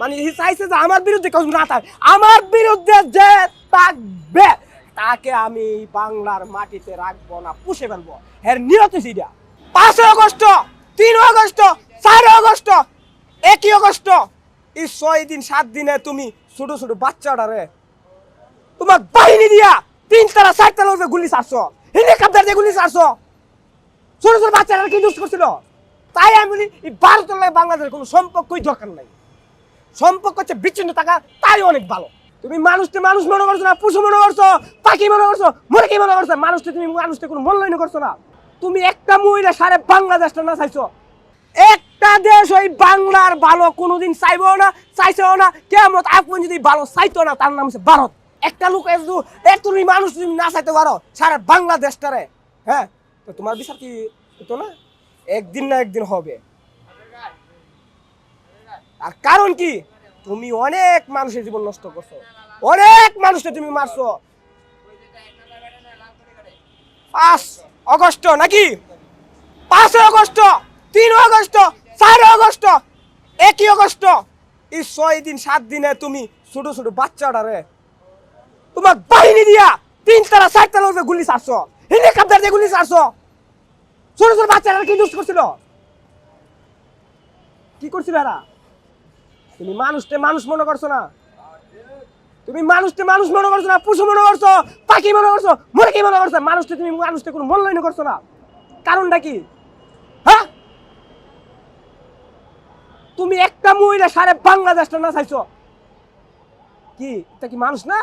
মানে চাইছে যে আমার বিরুদ্ধে কেউ না থাকে, আমার বিরুদ্ধে যে থাকবে, তাকে আমি বাংলার মাটিতে রাখব না, পুষে ফেলব। এর নিয়ত সেটা পাঁচই আগস্ট তিন আগস্ট চার আগস্ট, একই আগস্ট, এই ছয় দিন, সাত দিনে তুমি ছোট ছোট বাচ্চাটা বাচ্চাটারে তোমার বাহিনী দিয়া তিন তারা চার উপরে গুলি চারছো হেলিকপ্টার দিয়ে গুলি চারছো ছোট ছোট বাচ্চারা কি দুষ করছিল? তাই আমি বলি, এই ভারতের বাংলাদেশের কোনো সম্পর্কই দরকার নাই। সম্পর্ক হচ্ছে বিচ্ছিন্ন থাকা, তাই অনেক ভালো। তুমি মানুষকে মানুষ মনে করছ না, পশু মনে করছ, পাখি মনে করছ, মুরগি মনে করছ, মানুষকে তুমি মানুষকে কোনো মূল্যায়ন করছ না। তুমি একটা মহিলা সারে বাংলাদেশটা না চাইছো। একটা দেশ ওই বাংলার ভালো কোনোদিন চাইব না, চাইছেও না, কেমন আপনি যদি ভালো চাইতো না, তার নাম হচ্ছে ভারত। একটা লোক এত এত মানুষ তুমি না চাইতে পারো, সারা বাংলাদেশটারে। হ্যাঁ? তো তোমার বিচার কি হতো না? একদিন না একদিন হবে। আর কারণ কি? তুমি অনেক মানুষের জীবন নষ্ট করছ। অনেক মানুষকে তুমি মারছো। পাঁচ অগস্ট নাকি? পাঁচ অগস্ট তিন অগস্ট চার অগস্ট একই অগস্ট এই ছয় দিন, সাত দিনে তুমি ছোট ছোট বাচ্চাটারে তোমার বাহিনী দিয়া তিন তারা চার উপরে গুলি চারছো হেলিকপ্টার দিয়ে গুলি চারছো ছোট ছোট বাচ্চারা কি দুষ করছিল? কি করছিল এরা? তুমি মানুষকে মানুষ মনে করছ না? তুমি মানুষকে মানুষ মনে করছ না, পশু মনে করছ, পাখি মনে করছ, মুরগি মনে করছ, মানুষকে তুমি মানুষকে কোনো মূল্যায়ন করছ না। কারণটা কি? হ্যাঁ? তুমি একটা মহিলা সারে বাংলাদেশটা না চাইছো? কি? এটা কি মানুষ না?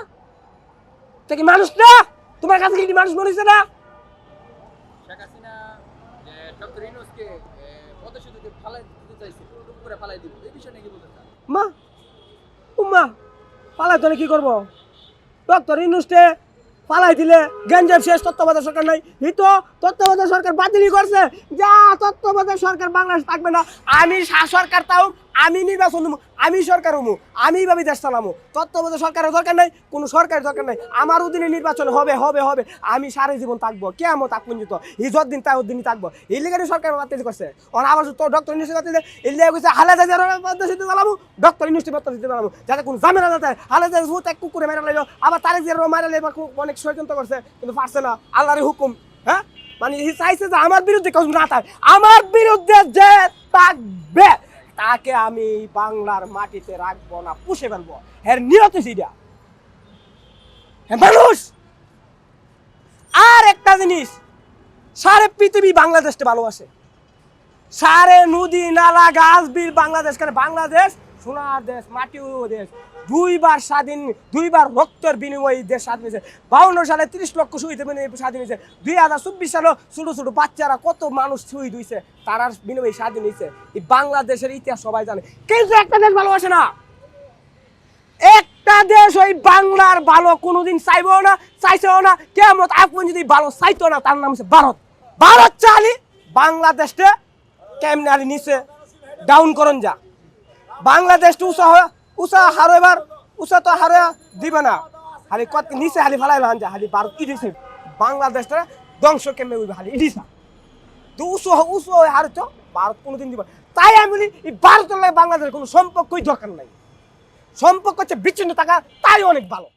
এটা কি মানুষ না? তোমার কাছে কি মানুষ মনে হচ্ছে না? ফালাই দিব। এই বিষয়ে নাকি বলতে চান? মা উম্মা পালাই তোলে কি করব? ডক্টর ইনুস্টে পালাই দিলে গেঞ্জাম শেষ, তত্ত্বাবধায়ক সরকার নাই। এই তো তত্ত্বাবধায়ক সরকার বাতিলই করছে। যা তত্ত্বাবধায়ক সরকার বাংলাদেশ থাকবে না। আমি সরকার তাও আমি নির্বাচন হব আমি সরকার হব, আমি ভাবি দেশ চালামো তত্ত্বাবধায়ক সরকারের দরকার নাই, কোনো সরকারের দরকার নাই। আমার অধীনে নির্বাচন হবে হবে হবে। আমি সারা জীবন থাকব কেমন থাকব পর্যন্ত এই যতদিন তাই দিনই থাকব। এই সরকার বাতিল করছে। ওর আবার তো ডক্টর ইউনিভার্সিটি বাতিল এই লেগে কইছে হালাদা পদ্ধতিতে চালাবো ডক্টর ইউনিভার্সিটি পদ্ধতিতে চালাবো। যাতে কোনো ঝামেলা না থাকে। হালাদা এক কুকুরে মেরা লাগল আবার তারেক জিয়ারও মারা লাগল খুব অনেক ষড়যন্ত্র করছে, কিন্তু পারছে না। আল্লাহর হুকুম হ্যাঁ? মানে চাইছে যে আমার বিরুদ্ধে কেউ না থাকে। আমার বিরুদ্ধে যে থাকবে। তাকে আমি বাংলার মাটিতে রাখব না, পুষে ফেলব। হ্যাঁ নিয়ত সেটা হ্যাঁ মানুষ! আর একটা জিনিস, সারে পৃথিবী বাংলাদেশটা ভালোবাসে। সারে নদী, নালা, গাছ, বিল, বাংলাদেশ। বাংলাদেশ সোনার দেশ, মাটিও দেশ। দুইবার স্বাধীন, দুইবার রক্তের বিনিময়ে দেশ স্বাধীন হয়েছে। বাউন্ন সালে তিরিশ লক্ষ শহীদ স্বাধীন হয়েছে। দুই হাজার চব্বিশ সালে ছোট ছোট বাচ্চারা কত মানুষ শহীদ হয়েছে তারার বিনিময়ে স্বাধীন হয়েছে। এই বাংলাদেশের ইতিহাস সবাই জানে। কিন্তু একটা দেশ ভালোবাসে না। একটা দেশ ওই বাংলার ভালো কোনোদিন চাইব না, চাইছেও না। কেমন আপনি যদি ভালো চাইতো না, তার নাম হচ্ছে ভারত। ভারত চালি, বাংলাদেশটা কেমনে আলি নিচে ডাউন করন যা। বাংলাদেশটা উষা উষা হারো এবার, উষা তো হারে দিবে না। খালি কত নিচে ভালাই লান যা খালি ভারত ইডিছে বাংলাদেশটা ধ্বংস কেমনে উইবে খালি ইডিসা তো উষো উষো হারে তো ভারত কোনোদিন দিবে। তাই আমি বলি, এই ভারতের লাগে বাংলাদেশের কোনো সম্পর্কই দরকার নাই। সম্পর্ক হচ্ছে বিচ্ছিন্ন থাকা, তাই অনেক ভালো।